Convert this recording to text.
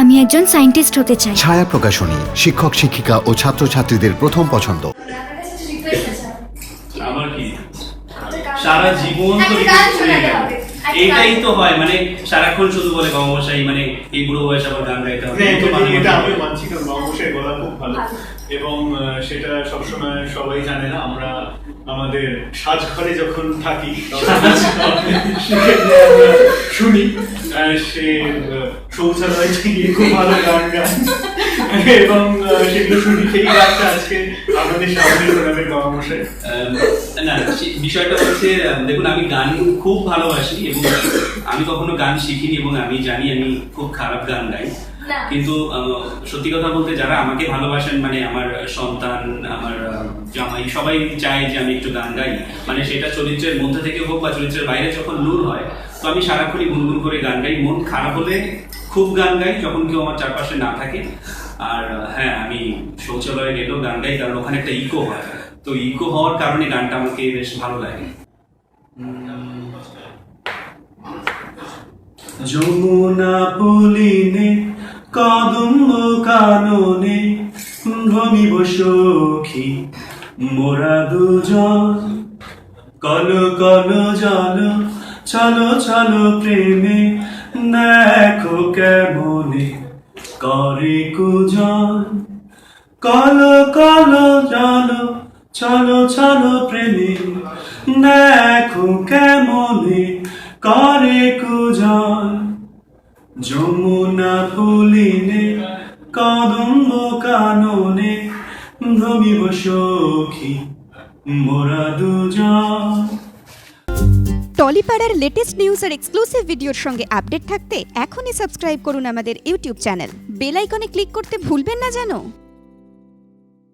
আমি একজন সায়েন্টিস্ট হতে চাই। ছায়া প্রকাশনী শিক্ষক শিক্ষিকা ও ছাত্রছাত্রীদের প্রথম পছন্দ। আমার কি? সারা জীবন তো এইটাই তো হয় মানে সারাক্ষণ শুধু বলে গমশাই মানে এই বুড়ো বয়সে আবার গান গাইতে হবে হ্যাঁ, এটা- আমি মানছি কারণ বাংলাদেশের গলা খুব ভালো। এবং সেটা সবসময় সবাই জানে না আমরা আমাদের সাজঘরে যখন থাকি শুনি সে থেকে খুব ভালো গান গান এবং সেগুলো আজকে সামনে না বিষয়টা হচ্ছে দেখুন, আমি গান খুব ভালোবাসি এবং আমি কখনো গান শিখিনি এবং আমি জানি আমি খুব খারাপ গান গাই। কিন্তু সত্যি কথা বলতে যারা আমাকে ভালোবাসেন মানে আমার সন্তান আমার জামাই সবাই চায় যে আমি একটু গান গাই। মানে সেটা চরিত্রের মধ্যে থেকে হোক বা চরিত্রের বাইরে যখন নূর হয় তো আমি সারাক্ষণই গুনগুন করে গান গাই। মন খারাপ হলে খুব গান গাই যখন কেউ আমার চারপাশে না থাকে। আর হ্যাঁ আমি শৌচালয়ে গেলেও গান গাই কারণ ওখানে একটা ইকো হয়। তো ইকো হওয়ার কারণে গানটা আমাকে বেশ ভালো লাগে। যমুনা পুলিনে কদম্ব কাননে ভ্রমিব সখী, মোরা দুজন। কল কল, জল, চলো চলো প্রেমে, দেখো কেমনে করে কুজন। কল কল, জল, চলো চলো প্রেমে, দেখো কেমনে করে কুজন। যমুনা ফুলিনে, কদম্ব কাননে ধমিব সখী, মোরা দুজন। টলিপাড়ার লেটেস্ট নিউজ আর এক্সক্লুসিভ ভিডিওর সঙ্গে আপডেট থাকতে এখনই সাবস্ক্রাইব করুন আমাদের ইউটিউব চ্যানেল বেল আইকনে ক্লিক করতে ভুলবেন না জানো?